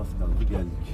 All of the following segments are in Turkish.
az kaldı geldik.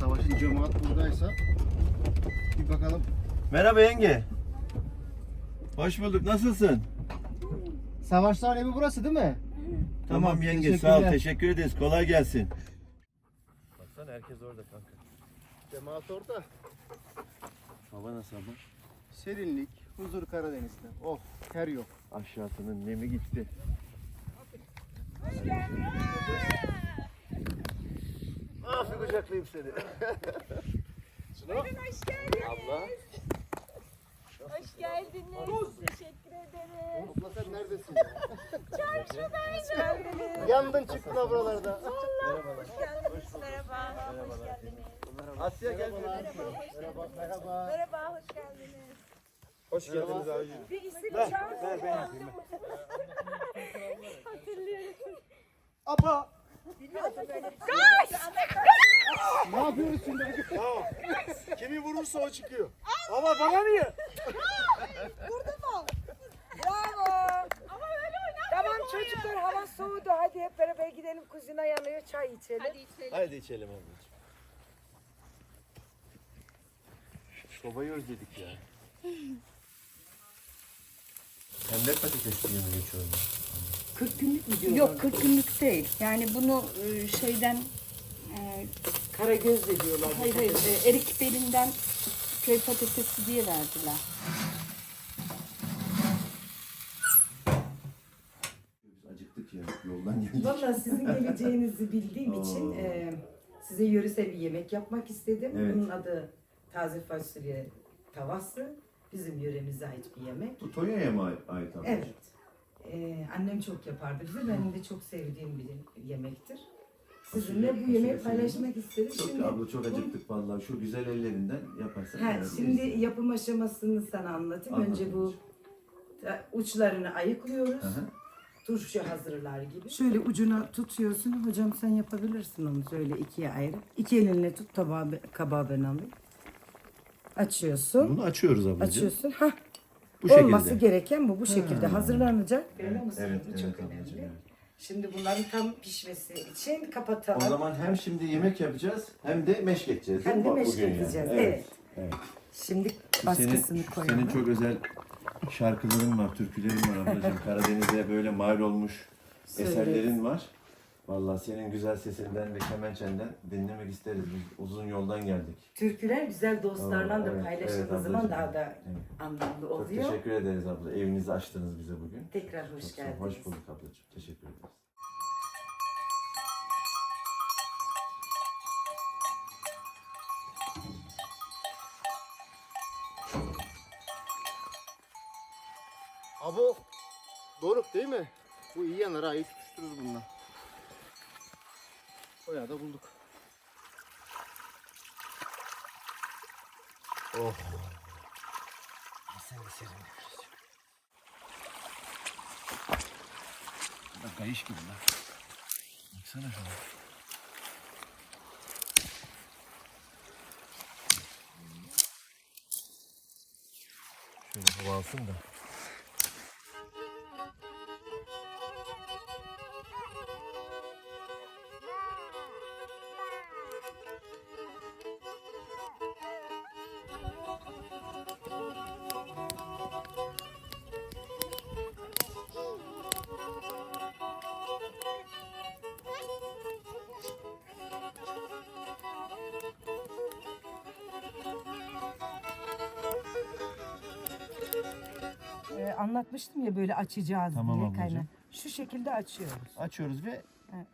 Savaşın cemaat buradaysa bir bakalım. Merhaba yenge. Hoş bulduk. Nasılsın? Savaşlar evi burası değil mi? Tamam, Tamam, yenge sağ ol. Teşekkür ederiz. Kolay gelsin. Baksana herkes orada kanka. Cemaat orada. Hava nasıl ama? Serinlik, huzur Karadeniz'de. Oh, ter yok. Aşağısının nemi gitti. Ah bir kucaklayayım seni. Buyurun hoş geldiniz. Abla. Hoş geldiniz. Teşekkür ederim. Abla sen neredesin ya? Çarşıdaydım. Yandın çıktın ha buralarda. Hoş geldiniz. Merhaba. Hoş geldiniz. Asya gel. Merhaba, merhaba. Merhaba, hoş geldiniz. Hoş geldiniz abi. Bir isim çağırın. Hatırlıyorum. Apa! Kaç! Ne yapıyoruz şimdi? Kimi vurursa o çıkıyor. Ama bana niye? Vurdun mu? Bravo. Ama öyle. Tamam çocuklar hava soğudu. Hadi hep beraber gidelim kuzine yanıyor çay içelim. Hadi içelim. Haydi içelim ablacığım. Sobayı özledik ya. Pembe patatesli mi geçiyor? 40 günlük mü diyorlar? Yok 40 günlük değil. Yani bunu e, şeyden e, Karagöz de diyorlar. hayır hayır e, erik belinden köy patatesi diye verdiler. Acıktık ya yoldan geldik. Valla sizin geleceğinizi bildiğim için Oo. e, size yöresel bir yemek yapmak istedim. Evet. Bunun adı taze fasulye tavası. Bizim yöremize ait bir yemek. Bu Tonya'ya mı ait ablacığım? Evet. E, annem çok yapardı bize. Benim de çok sevdiğim bir yemektir. Sizinle bu yemeği paylaşmak istedim. Çok Şimdi abla çok acıktık vallahi. Şu güzel ellerinden yaparsan. Yiyebiliriz. şimdi yapım aşamasını sana anlatayım. Anlat Önce bu uçlarını ayıklıyoruz. Hı hı. Turşu hazırlar gibi. Şöyle ucuna tutuyorsun. Hocam sen yapabilirsin onu şöyle ikiye ayırıp. İki elinle tut tabağı, kabağı ben alayım. Açıyorsun. Bunu açıyoruz ablacığım. Açıyorsun. Ha. Bu şekilde. Olması gereken bu. Bu şekilde hazırlanacak. Görüyor musun? Evet, bu evet çok ablacığım. önemli. evet. Şimdi bunların tam pişmesi için O kapatalım. zaman hem şimdi yemek yapacağız hem de meşk edeceğiz. değil Hem de meşk bugün yani? edeceğiz. Evet. Evet. evet. Şimdi Senin, baskısını koyalım. senin çok özel şarkıların var, türkülerin var ablacığım. Karadeniz'e böyle mal olmuş Söyleriz. eserlerin var. Vallahi senin güzel sesinden ve kemençenden dinlemek isteriz. Biz uzun yoldan geldik. Türküler güzel dostlarla da evet, paylaşıldığı evet zaman ablacığım. daha da Evet. anlamlı Çok oluyor. teşekkür ederiz abla. Evinizi açtınız bize bugün. Tekrar hoş Çok sağ ol. geldiniz. Hoş bulduk ablacığım. Teşekkür ederiz. Abo, Doruk değil mi? Bu iyi yanar ha, iyi tutuştururuz bununla. Oya da bulduk. Oh. Sen de serin Bak kayış gibi lan. Baksana şuna. Şöyle hava alsın da. Anlatmıştım ya böyle açacağız Tamam diye ablacığım. kaynağı. Şu şekilde açıyoruz. Açıyoruz ve Evet.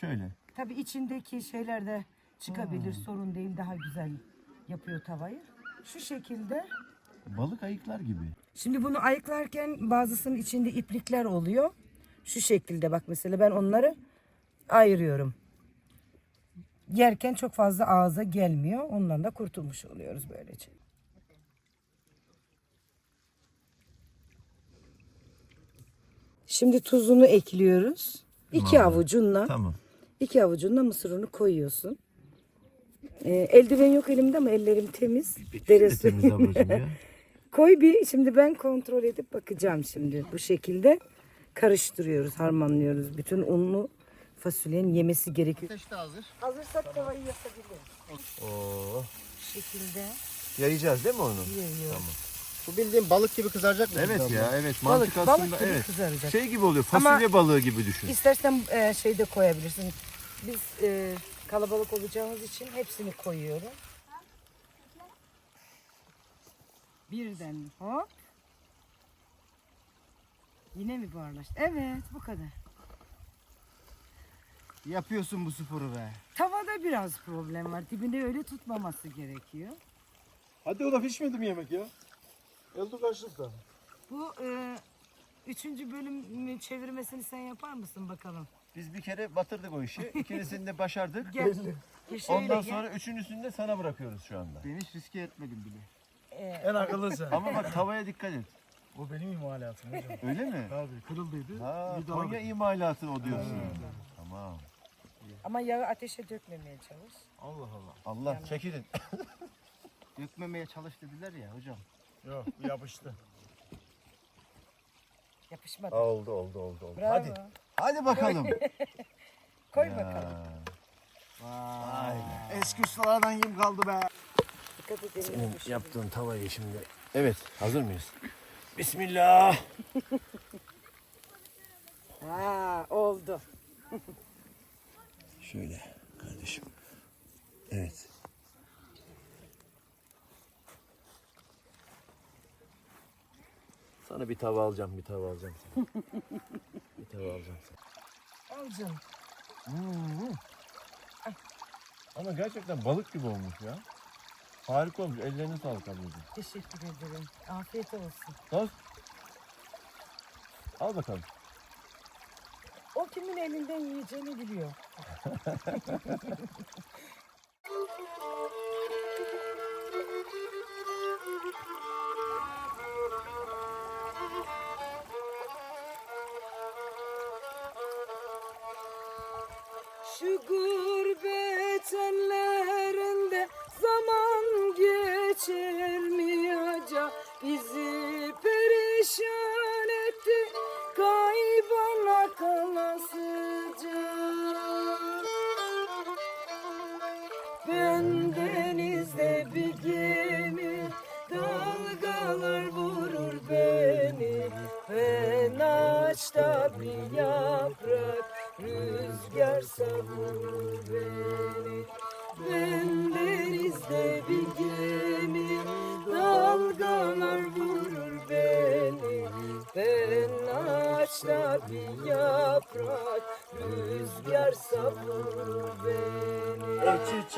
şöyle. Tabii içindeki şeyler de çıkabilir sorun değil daha güzel yapıyor tavayı. Şu şekilde. Balık ayıklar gibi. Şimdi bunu ayıklarken bazısının içinde iplikler oluyor. Şu şekilde bak mesela ben onları ayırıyorum. Yerken çok fazla ağza gelmiyor. Ondan da kurtulmuş oluyoruz böylece. Şimdi tuzunu ekliyoruz. İki avucunla, Tamam. iki avucunla mısır unu koyuyorsun. Ee, eldiven yok elimde ama ellerim temiz. Dere suyu- Temiz ablacığım ya. Koy bir şimdi ben kontrol edip bakacağım şimdi bu şekilde karıştırıyoruz harmanlıyoruz bütün unlu fasulyenin yemesi gerekiyor. Ateş de hazır. Hazırsak tavayı yakabiliriz. Oo. Bu şekilde Yayacağız değil mi onu? yiyor. Bu bildiğin balık gibi kızaracak mı? Evet ya evet Balık, mantık balık aslında gibi evet. kızaracak. Şey gibi oluyor Ama- fasulye balığı gibi düşün. İstersen e, şey de koyabilirsin. Biz e, kalabalık olacağımız için hepsini koyuyorum. Birden hop. Yine mi buharlaştı? Evet bu kadar. Yapıyorsun bu sporu be. Tavada biraz problem var. Dibinde öyle tutmaması gerekiyor. Hadi o da pişmedi mi yemek ya? Elde kaçlıkta. Bu e, üçüncü bölüm çevirmesini sen yapar mısın bakalım? Biz bir kere batırdık o işi. İkincisini de başardık. Gel. Gel şöyle Ondan gel. sonra üçüncüsünü de sana bırakıyoruz şu anda. Ben hiç riske etmedim bile. En akıllı sen. Ama bak tavaya dikkat et. o benim imalatım hocam. Öyle mi? Abi kırıldıydı. Ha, Bir daha Konya imalatı o diyorsun. Tamam. Ama yağı ateşe dökmemeye çalış. Allah Allah. Allah çekilin. Dökmemeye çalış dediler ya hocam. Yok bu yapıştı. Yapışmadı. oldu oldu oldu. oldu. Bravo. Hadi. Hadi bakalım. Koy Ya. bakalım. Vay. Eski ustalardan kim kaldı be? Dikkat edelim. Senin yaptığın tavayı şimdi. Evet hazır mıyız? Bismillah. Ha oldu. Şöyle kardeşim. Evet. Sana bir tava alacağım, bir tava alacağım sana. bir tava alacağım sana. Al canım. Ama gerçekten balık gibi olmuş ya. Harika olmuş. Ellerine sağlık ablacığım. Teşekkür ederim. Afiyet olsun. Toz. Al bakalım. O kimin elinden yiyeceğini biliyor.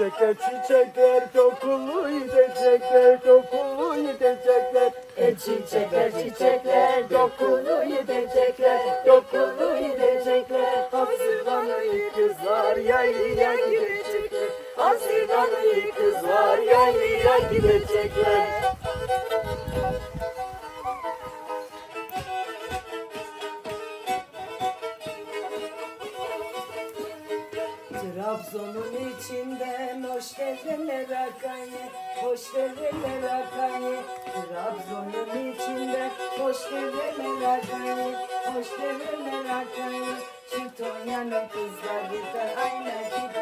E çiçekler dokulu gidecekler dokulu gidecekler. E çiçekler çiçekler dokulu gidecekler dokulu gidecekler Hazırlanın kızlar yaylıya girecekler Hazırlanın kızlar yaylıya girecekler Trabzon'un içinden hoş derler akanye, hoş derler akanye. Trabzon'un içinden hoş derler akanye, hoş derler akanye. Şu Tonya'nın kızları da ayna gibi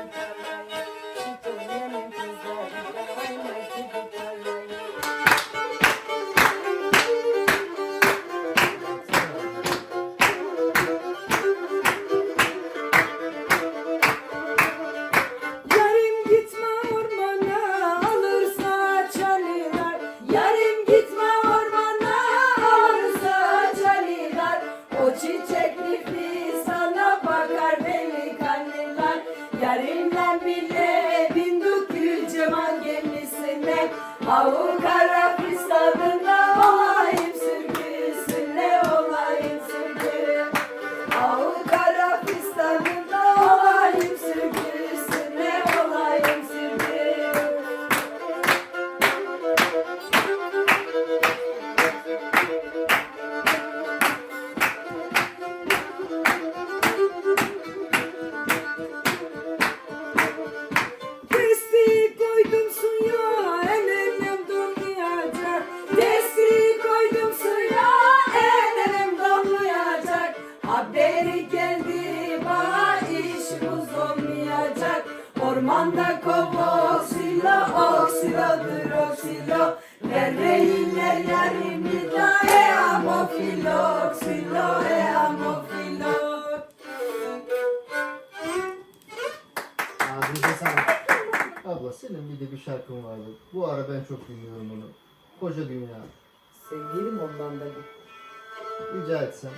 silo silo Nereyiler yarimi da e amo filo Silo e amo filo Ağzınıza sağlık. Abla senin bir de bir şarkın vardı. Bu ara ben çok dinliyorum onu. Koca Dünya. Sevgilim ondan da Rica etsem.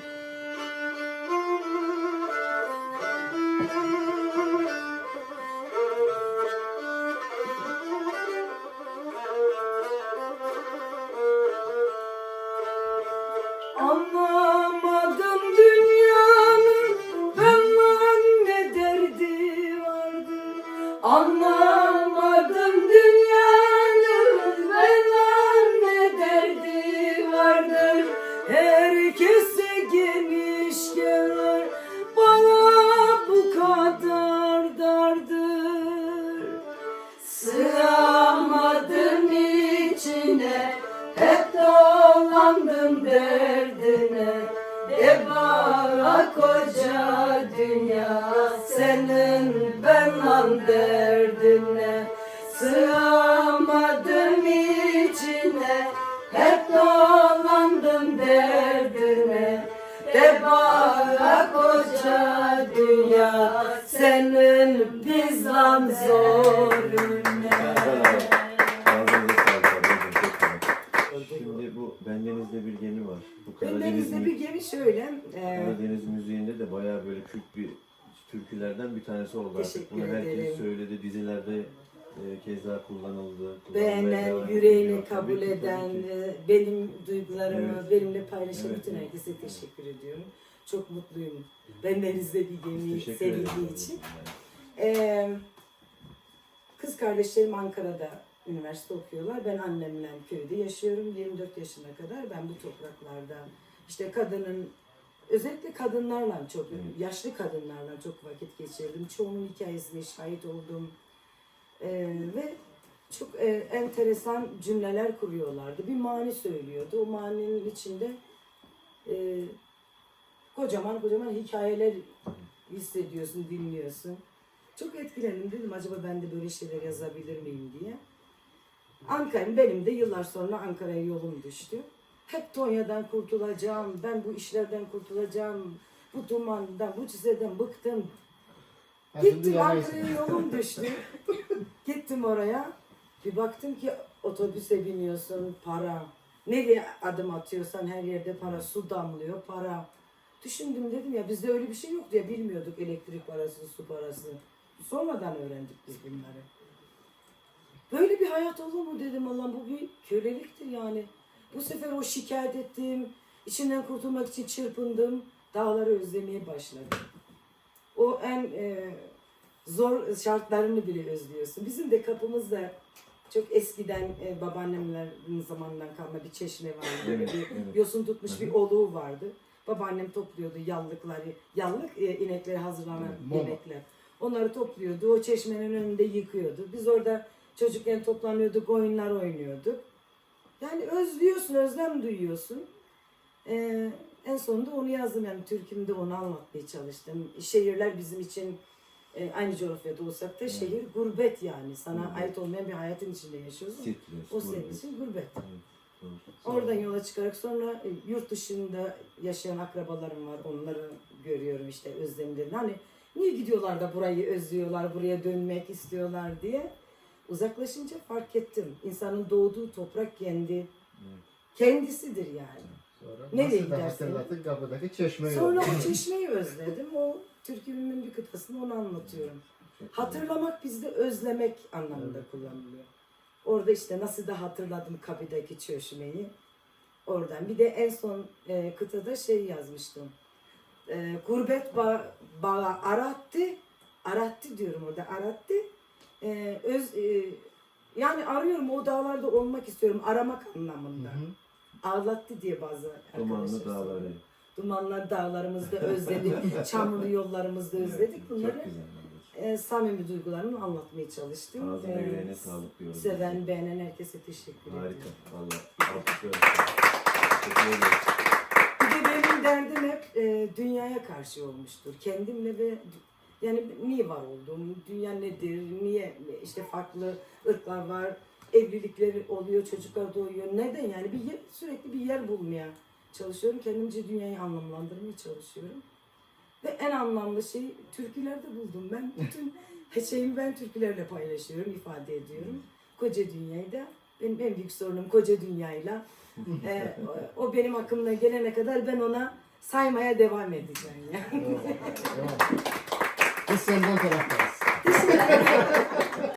Koca dünya senin benle derdine Sığamadım içine hep dolandım derdine De bana koca dünya senin çok güzel. Şimdi bu Bendeniz'de bir gemi var. Bu Karadeniz, Bendeniz'de bir gemi şöyle. e, Karadeniz müziğinde de bayağı böyle kült bir türkülerden bir tanesi oldu artık. Teşekkür Bunu herkes ederim. söyledi, dizilerde e, keza kullanıldı. beğenen, devam yüreğini ediliyor. kabul Tabii ki, eden, tabii ki. e, benim duygularımı Evet. benimle paylaşan Evet, bütün herkese teşekkür ediyorum. Çok mutluyum. Bendeniz'de bir gemi Teşekkür sevildiği için. Ee, kız kardeşlerim Ankara'da üniversite okuyorlar. Ben annemle köyde yaşıyorum. 24 yaşına kadar ben bu topraklarda işte kadının özellikle kadınlarla çok, yaşlı kadınlarla çok vakit geçirdim. Çoğunun hikayesine şahit oldum. Ee, ve çok e, enteresan cümleler kuruyorlardı. Bir mani söylüyordu. O maninin içinde e, kocaman kocaman hikayeler hissediyorsun, dinliyorsun. Çok etkilendim dedim acaba ben de böyle şeyler yazabilir miyim diye. Ankara, benim de yıllar sonra Ankara'ya yolum düştü. Hep Tonya'dan kurtulacağım, ben bu işlerden kurtulacağım, bu dumandan, bu çizeden bıktım. Gittim. Ankara'ya yolum düştü. Gittim oraya. Bir baktım ki otobüse biniyorsun, para. Nereye adım atıyorsan her yerde para, su damlıyor, para. Düşündüm dedim ya bizde öyle bir şey yok diye bilmiyorduk elektrik parası, su parası. Sonradan öğrendik biz bunları. Bir hayat olur mu dedim Allah'ım bu bir köleliktir yani. Bu sefer o şikayet ettim, içinden kurtulmak için çırpındım, dağları özlemeye başladım. O en e, zor şartlarını bile özlüyorsun. Bizim de kapımızda çok eskiden e, babaannemlerin zamanından kalma bir çeşme vardı. Böyle Evet, bir evet. yosun tutmuş bir oluğu vardı. Babaannem topluyordu yallıkları, yallık e, ineklere hazırlanan Evet, yemekler. Onları topluyordu, o çeşmenin önünde yıkıyordu. Biz orada çocukken toplanıyorduk, oyunlar oynuyorduk. Yani özlüyorsun, özlem duyuyorsun. Ee, en sonunda onu yazdım yani türkümde onu anlatmaya çalıştım. Şehirler bizim için e, aynı coğrafyada olsak da şehir gurbet yani. Sana Gurbet. ait olmayan bir hayatın içinde yaşıyorsun. O senin gurbet. için gurbet. Doğru. Oradan yola çıkarak sonra e, yurt dışında yaşayan akrabalarım var. Onları görüyorum işte özlemlerini. Hani niye gidiyorlar da burayı özlüyorlar, buraya dönmek istiyorlar diye. Uzaklaşınca fark ettim. İnsanın doğduğu toprak kendi kendisidir yani. Sonra Nereye gidersin? kapıdaki çeşmeyi. Sonra o çeşmeyi özledim. O türkümün bir kıtasını onu anlatıyorum. Hatırlamak bizde özlemek anlamında kullanılıyor. Orada işte nasıl da hatırladım kapıdaki çeşmeyi. Oradan. Bir de en son e, kıtada şey yazmıştım. E, gurbet ba bağı arattı. Arattı diyorum orada. Arattı. E, öz, e, yani arıyorum o dağlarda olmak istiyorum. Aramak anlamında. Hı hı. Ağlattı diye bazı Dumanlı dağları. söylüyor. Dumanlar dağlarımızda özledik. çamurlu yollarımızda özledik. Bunları Çok güzel. e, samimi duygularımı anlatmaya çalıştım. Ağzına E, yüreğine sağlık diyorum. Seven, beğenen herkese teşekkür Harika. Valla. Alkışlıyorum. Teşekkür ederim. Bir de benim derdim hep e, dünyaya karşı olmuştur. Kendimle ve yani niye var olduğum, dünya nedir, niye işte farklı ırklar var, evlilikleri oluyor, çocuklar doğuyor. Neden yani? Bir yer, sürekli bir yer bulmaya çalışıyorum. Kendimce dünyayı anlamlandırmaya çalışıyorum. Ve en anlamlı şey türkülerde buldum ben. Bütün şeyimi ben türkülerle paylaşıyorum, ifade ediyorum. Koca dünyayı da benim en büyük sorunum koca dünyayla. Ee, o, benim aklıma gelene kadar ben ona saymaya devam edeceğim yani. Tamam. Biz senden taraftayız. Teşekkür ederim.